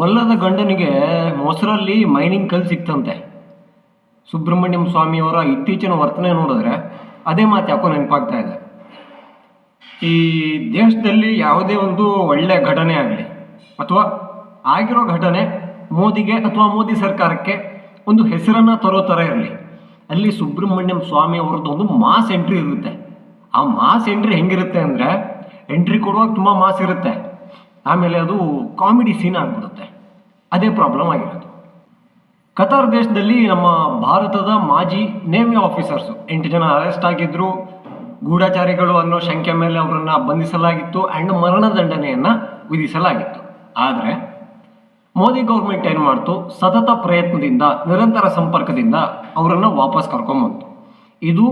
ಒಲ್ಲದ ಗಂಡನಿಗೆ ಮೊಸರಲ್ಲಿ ಮೈನಿಂಗ್ ಕಲ್ ಸಿಕ್ತಂತೆ. ಸುಬ್ರಹ್ಮಣ್ಯಂ ಸ್ವಾಮಿಯವರ ಇತ್ತೀಚಿನ ವರ್ತನೆ ನೋಡಿದ್ರೆ ಅದೇ ಮಾತು ಯಾಕೋ ನೆನಪಾಗ್ತಾ ಇದೆ. ಈ ದೇಶದಲ್ಲಿ ಯಾವುದೇ ಒಂದು ಒಳ್ಳೆಯ ಘಟನೆ ಆಗಲಿ ಅಥವಾ ಆಗಿರೋ ಘಟನೆ ಮೋದಿಗೆ ಅಥವಾ ಮೋದಿ ಸರ್ಕಾರಕ್ಕೆ ಒಂದು ಹೆಸರನ್ನು ತರೋ ಥರ ಇರಲಿ, ಅಲ್ಲಿ ಸುಬ್ರಹ್ಮಣ್ಯಂ ಸ್ವಾಮಿ ಅವ್ರದ್ದು ಒಂದು ಮಾಸ್ ಎಂಟ್ರಿ ಇರುತ್ತೆ. ಆ ಮಾಸ್ ಎಂಟ್ರಿ ಹೆಂಗಿರುತ್ತೆ ಅಂದರೆ ಎಂಟ್ರಿ ಕೊಡುವಾಗ ತುಂಬ ಮಾಸ್ ಇರುತ್ತೆ. ಆಮೇಲೆ ಅದು ಕಾಮಿಡಿ ಸೀನ್ ಆಗಿಬಿಡುತ್ತೆ. ಅದೇ ಪ್ರಾಬ್ಲಮ್ ಆಗಿರೋದು. ಕತಾರ್ ದೇಶದಲ್ಲಿ ನಮ್ಮ ಭಾರತದ ಮಾಜಿ ನೇವಿ ಆಫೀಸರ್ಸು ಎಂಟು ಜನ ಅರೆಸ್ಟ್ ಆಗಿದ್ರು. ಗೂಢಾಚಾರಿಗಳು ಅನ್ನೋ ಶಂಕೆ ಮೇಲೆ ಅವರನ್ನ ಬಂಧಿಸಲಾಗಿತ್ತು ಆ್ಯಂಡ್ ಮರಣದಂಡನೆಯನ್ನು ವಿಧಿಸಲಾಗಿತ್ತು. ಆದರೆ ಮೋದಿ ಗೌರ್ಮೆಂಟ್ ಏನು ಮಾಡ್ತು? ಸತತ ಪ್ರಯತ್ನದಿಂದ, ನಿರಂತರ ಸಂಪರ್ಕದಿಂದ ಅವರನ್ನು ವಾಪಸ್ ಕರ್ಕೊಂಬಂತು. ಇದು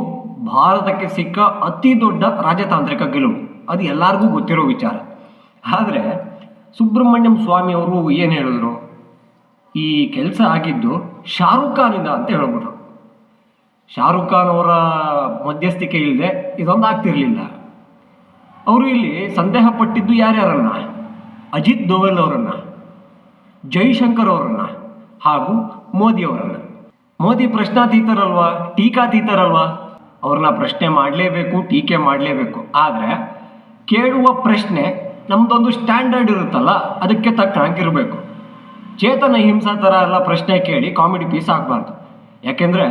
ಭಾರತಕ್ಕೆ ಸಿಕ್ಕ ಅತಿ ದೊಡ್ಡ ರಾಜತಾಂತ್ರಿಕ ಗೆಲುವು. ಅದು ಎಲ್ಲರಿಗೂ ಗೊತ್ತಿರೋ ವಿಚಾರ. ಆದರೆ ಸುಬ್ರಹ್ಮಣ್ಯಂ ಸ್ವಾಮಿ ಅವರು ಏನು ಹೇಳಿದ್ರು? ಈ ಕೆಲಸ ಆಗಿದ್ದು ಶಾರುಖ್ ಖಾನಿಂದ ಅಂತ ಹೇಳ್ಬಿಟ್ರು ಶಾರುಖ್ ಖಾನ್ ಅವರ ಮಧ್ಯಸ್ಥಿಕೆ ಇಲ್ಲದೆ ಇದೊಂದು ಆಗ್ತಿರಲಿಲ್ಲ. ಅವರು ಇಲ್ಲಿ ಸಂದೇಹ ಪಟ್ಟಿದ್ದು ಯಾರ್ಯಾರನ್ನ? ಅಜಿತ್ ದೋವಲ್ ಅವರನ್ನ, ಜೈಶಂಕರ್ ಅವರನ್ನ ಹಾಗೂ ಮೋದಿ ಅವರನ್ನ. ಮೋದಿ ಪ್ರಶ್ನಾತೀತರಲ್ವಾ? ಟೀಕಾತೀತರಲ್ವಾ? ಅವ್ರನ್ನ ಪ್ರಶ್ನೆ ಮಾಡಲೇಬೇಕು, ಟೀಕೆ ಮಾಡಲೇಬೇಕು. ಆದರೆ ಕೇಳುವ ಪ್ರಶ್ನೆ ನಮ್ದೊಂದು ಸ್ಟ್ಯಾಂಡರ್ಡ್ ಇರುತ್ತಲ್ಲ, ಅದಕ್ಕೆ ತಕ್ಕನಾಗಿರಬೇಕು ಚೇತನ ಹಿಂಸಾ ಥರ ಎಲ್ಲ ಪ್ರಶ್ನೆ ಕೇಳಿ ಕಾಮಿಡಿ ಪೀಸ್ ಆಗಬಾರ್ದು. ಯಾಕೆಂದರೆ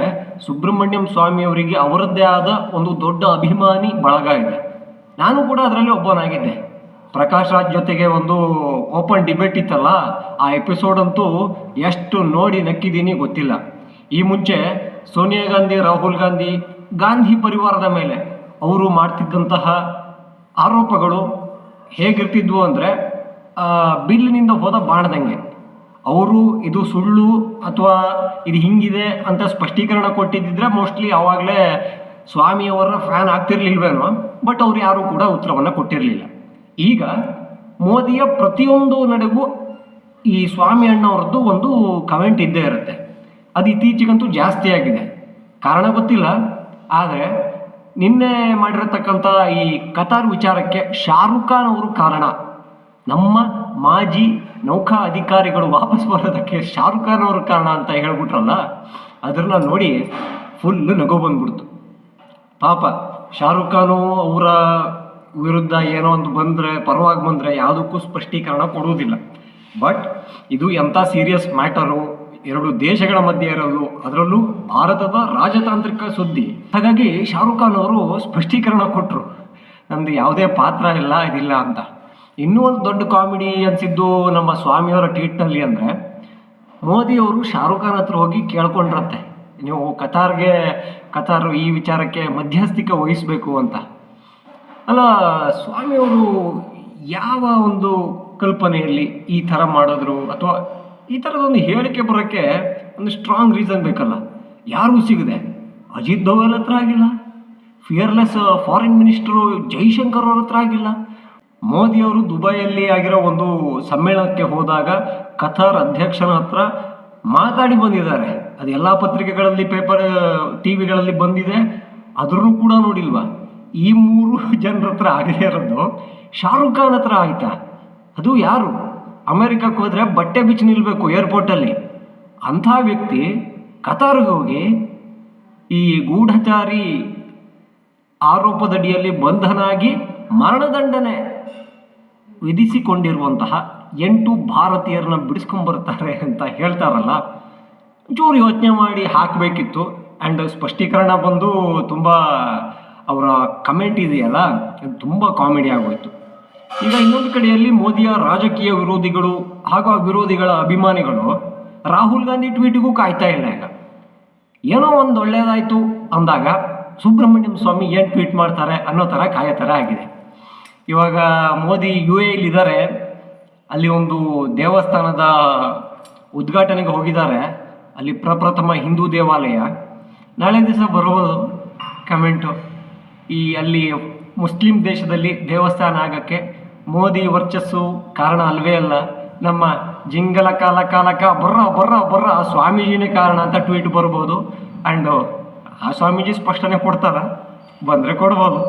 ಸುಬ್ರಹ್ಮಣ್ಯಂ ಸ್ವಾಮಿ ಅವರಿಗೆ ಅವರದ್ದೇ ಆದ ಒಂದು ದೊಡ್ಡ ಅಭಿಮಾನಿ ಬಳಗ ಇದೆ. ನಾನು ಕೂಡ ಅದರಲ್ಲಿ ಒಬ್ಬನಾಗಿದ್ದೆ. ಪ್ರಕಾಶ್ ರಾಜ್ ಜೊತೆಗೆ ಒಂದು ಓಪನ್ ಡಿಬೇಟ್ ಇತ್ತಲ್ಲ, ಆ ಎಪಿಸೋಡ್ ಅಂತೂ ಎಷ್ಟು ನೋಡಿ ನಕ್ಕಿದ್ದೀನಿ ಗೊತ್ತಿಲ್ಲ. ಈ ಮುಂಚೆ ಸೋನಿಯಾ ಗಾಂಧಿ, ರಾಹುಲ್ ಗಾಂಧಿ ಗಾಂಧಿ ಪರಿವಾರದ ಮೇಲೆ ಅವರು ಮಾಡ್ತಿದ್ದಂತಹ ಆರೋಪಗಳು ಹೇಗಿರ್ತಿದ್ವು ಅಂದರೆ ಬಿಲ್ಲಿನಿಂದ ಹೋದ ಬಾಣದಂಗೆ. ಅವರು ಇದು ಸುಳ್ಳು ಅಥವಾ ಇದು ಹಿಂಗಿದೆ ಅಂತ ಸ್ಪಷ್ಟೀಕರಣ ಕೊಟ್ಟಿದ್ದಿದ್ರೆ ಮೋಸ್ಟ್ಲಿ ಆವಾಗಲೇ ಸ್ವಾಮಿಯವರ ಫ್ಯಾನ್ ಆಗ್ತಿರ್ಲಿಲ್ವೇನೋ ಬಟ್ ಅವ್ರು ಯಾರೂ ಕೂಡ ಉತ್ತರವನ್ನು ಕೊಟ್ಟಿರಲಿಲ್ಲ. ಈಗ ಮೋದಿಯ ಪ್ರತಿಯೊಂದು ನಡೆಗೂ ಈ ಸ್ವಾಮಿ ಅಣ್ಣವ್ರದ್ದು ಒಂದು ಕಮೆಂಟ್ ಇದ್ದೇ ಇರುತ್ತೆ. ಅದು ಇತ್ತೀಚೆಗಂತೂ ಜಾಸ್ತಿ ಆಗಿದೆ. ಕಾರಣ ಗೊತ್ತಿಲ್ಲ, ಆದರೆ ನಿನ್ನೆ ಮಾಡಿರತಕ್ಕಂಥ ಈ ಕತಾರ್ ವಿಚಾರಕ್ಕೆ ಶಾರುಖ್ ಖಾನ್ ಅವರು ಕಾರಣ. ನಮ್ಮ ಮಾಜಿ ನೌಕಾ ಅಧಿಕಾರಿಗಳು ವಾಪಸ್ ಬರೋದಕ್ಕೆ ಶಾರುಖ್ ಖಾನ್ ಅವರು ಕಾರಣ ಅಂತ ಹೇಳ್ಬಿಟ್ರಲ್ಲ ಅದನ್ನ ನೋಡಿ ಫುಲ್ ನಗು ಬಂದ್ಬಿಡ್ತು. ಪಾಪ ಶಾರುಖ್ ಖಾನು ಅವರ ವಿರುದ್ಧ ಏನೋ ಒಂದು ಬಂದರೆ, ಪರವಾಗಿ ಬಂದರೆ ಯಾವುದಕ್ಕೂ ಸ್ಪಷ್ಟೀಕರಣ ಕೊಡುವುದಿಲ್ಲ. ಬಟ್ ಇದು ಎಂಥ ಸೀರಿಯಸ್ ಮ್ಯಾಟರು ಎರಡು ದೇಶಗಳ ಮಧ್ಯೆ ಇರೋದು, ಅದರಲ್ಲೂ ಭಾರತದ ರಾಜತಾಂತ್ರಿಕ ಸುದ್ದಿ. ಹಾಗಾಗಿ ಶಾರುಖ್ ಖಾನ್ ಅವರು ಸ್ಪಷ್ಟೀಕರಣ ಕೊಟ್ಟರು ನಮ್ಮದು ಯಾವುದೇ ಪಾತ್ರ ಇಲ್ಲ, ಇದಿಲ್ಲ ಅಂತ. ಇನ್ನೂ ಒಂದು ದೊಡ್ಡ ಕಾಮಿಡಿ ಅನಿಸಿದ್ದು ನಮ್ಮ ಸ್ವಾಮಿಯವರ ಟ್ವೀಟ್ನಲ್ಲಿ ಅಂದರೆ ಮೋದಿಯವರು ಶಾರುಖ್ ಖಾನ್ ಹತ್ರ ಹೋಗಿ ಕೇಳ್ಕೊಂಡ್ರಂತೆ. ನೀವು ಕತಾರ್ಗೆ, ಕತಾರ್ ಈ ವಿಚಾರಕ್ಕೆ ಮಧ್ಯಸ್ಥಿಕೆ ವಹಿಸಬೇಕು ಅಂತ. ಅಲ್ಲ ಸ್ವಾಮಿಯವರು ಯಾವ ಒಂದು ಕಲ್ಪನೆಯಲ್ಲಿ ಈ ಥರ ಮಾಡಿದ್ರು? ಅಥವಾ ಈ ಥರದೊಂದು ಹೇಳಿಕೆ ಬರೋಕ್ಕೆ ಒಂದು ಸ್ಟ್ರಾಂಗ್ ರೀಸನ್ ಬೇಕಲ್ಲ. ಯಾರಿಗೂ ಸಿಗದೆ. ಅಜಿತ್ ದೋವಲ್ ಹತ್ರ ಆಗಿಲ್ಲ. ಫಿಯರ್ಲೆಸ್ ಫಾರಿನ್ ಮಿನಿಸ್ಟರು ಜೈಶಂಕರ್ ಅವ್ರ ಹತ್ರ ಆಗಿಲ್ಲ. ಮೋದಿಯವರು ದುಬೈಯಲ್ಲಿ ಆಗಿರೋ ಒಂದು ಸಮ್ಮೇಳನಕ್ಕೆ ಹೋದಾಗ ಕತಾರ್ ಅಧ್ಯಕ್ಷನ ಹತ್ರ ಮಾತಾಡಿ ಬಂದಿದ್ದಾರೆ. ಅದು ಎಲ್ಲ ಪತ್ರಿಕೆಗಳಲ್ಲಿ ಪೇಪರ್ ಟಿ ವಿಗಳಲ್ಲಿ ಬಂದಿದೆ. ಅದ್ರೂ ಕೂಡ ನೋಡಿಲ್ವಾ? ಈ ಮೂರು ಜನರ ಹತ್ರ ಆಗದೇ ಇರೋದು ಶಾರುಖ್ ಖಾನ್ ಹತ್ರ ಆಯ್ತಾ? ಅದು ಯಾರು? ಅಮೆರಿಕಕ್ಕೆ ಹೋದರೆ ಬಟ್ಟೆ ಬಿಚ್ಚಿ ನಿಲ್ಲಬೇಕು ಏರ್ಪೋರ್ಟಲ್ಲಿ ಅಂಥ ವ್ಯಕ್ತಿ ಕತಾರ್ಗೆ ಹೋಗಿ ಈ ಗೂಢಚಾರಿ ಆರೋಪದಡಿಯಲ್ಲಿ ಬಂಧನಾಗಿ ಮರಣದಂಡನೆ. ವಿಧಿಸಿಕೊಂಡಿರುವಂತಹ ಎಂಟು ಭಾರತೀಯರನ್ನ ಬಿಡಿಸ್ಕೊಂಬರ್ತಾರೆ ಅಂತ ಹೇಳ್ತಾರಲ್ಲ ಚೂರು ಯೋಚನೆ ಮಾಡಿ ಹಾಕಬೇಕಿತ್ತು. ಆ್ಯಂಡ್ ಸ್ಪಷ್ಟೀಕರಣ ಬಂದು ತುಂಬ ಅವರ ಕಮೆಂಟ್ ಇದೆಯಲ್ಲ, ಅದು ತುಂಬ ಕಾಮಿಡಿ ಆಗೋಯ್ತು. ಈಗ ಇನ್ನೊಂದು ಕಡೆಯಲ್ಲಿ ಮೋದಿಯ ರಾಜಕೀಯ ವಿರೋಧಿಗಳು ಹಾಗೂ ಆ ವಿರೋಧಿಗಳ ಅಭಿಮಾನಿಗಳು ರಾಹುಲ್ ಗಾಂಧಿ ಟ್ವೀಟಿಗೂ ಕಾಯ್ತಾ ಇಲ್ಲ ಈಗ. ಏನೋ ಒಂದು ಒಳ್ಳೆಯದಾಯಿತು ಅಂದಾಗ ಸುಬ್ರಹ್ಮಣ್ಯಂ ಸ್ವಾಮಿ ಏನು ಟ್ವೀಟ್ ಮಾಡ್ತಾರೆ ಅನ್ನೋ ಥರ ಕಾಯೋ ಆಗಿದೆ. ಇವಾಗ ಮೋದಿ ಯು ಎಲ್ಲಿದ್ದಾರೆ ಅಲ್ಲಿ ಒಂದು ದೇವಸ್ಥಾನದ ಉದ್ಘಾಟನೆಗೆ ಹೋಗಿದ್ದಾರೆ, ಅಲ್ಲಿ ಪ್ರಪ್ರಥಮ ಹಿಂದೂ ದೇವಾಲಯ. ನಾಳೆ ದಿವಸ ಬರ್ಬೋದು ಕಮೆಂಟು ಈ ಅಲ್ಲಿ ಮುಸ್ಲಿಂ ದೇಶದಲ್ಲಿ ದೇವಸ್ಥಾನ ಆಗಕ್ಕೆ ಮೋದಿ ವರ್ಚಸ್ಸು ಕಾರಣ ಅಲ್ವೇ ಅಲ್ಲ, ನಮ್ಮ ಜಿಂಗಲ ಕಾಲ ಕಾಲಕ ಬರ್ರ ಬರ್ರ ಬರ್ರ ಆ ಸ್ವಾಮೀಜಿನೇ ಕಾರಣ ಅಂತ ಟ್ವೀಟ್ ಬರ್ಬೋದು. ಆ್ಯಂಡ್ ಆ ಸ್ವಾಮೀಜಿ ಸ್ಪಷ್ಟನೆ ಕೊಡ್ತಾರ, ಬಂದರೆ ಕೊಡ್ಬೋದು.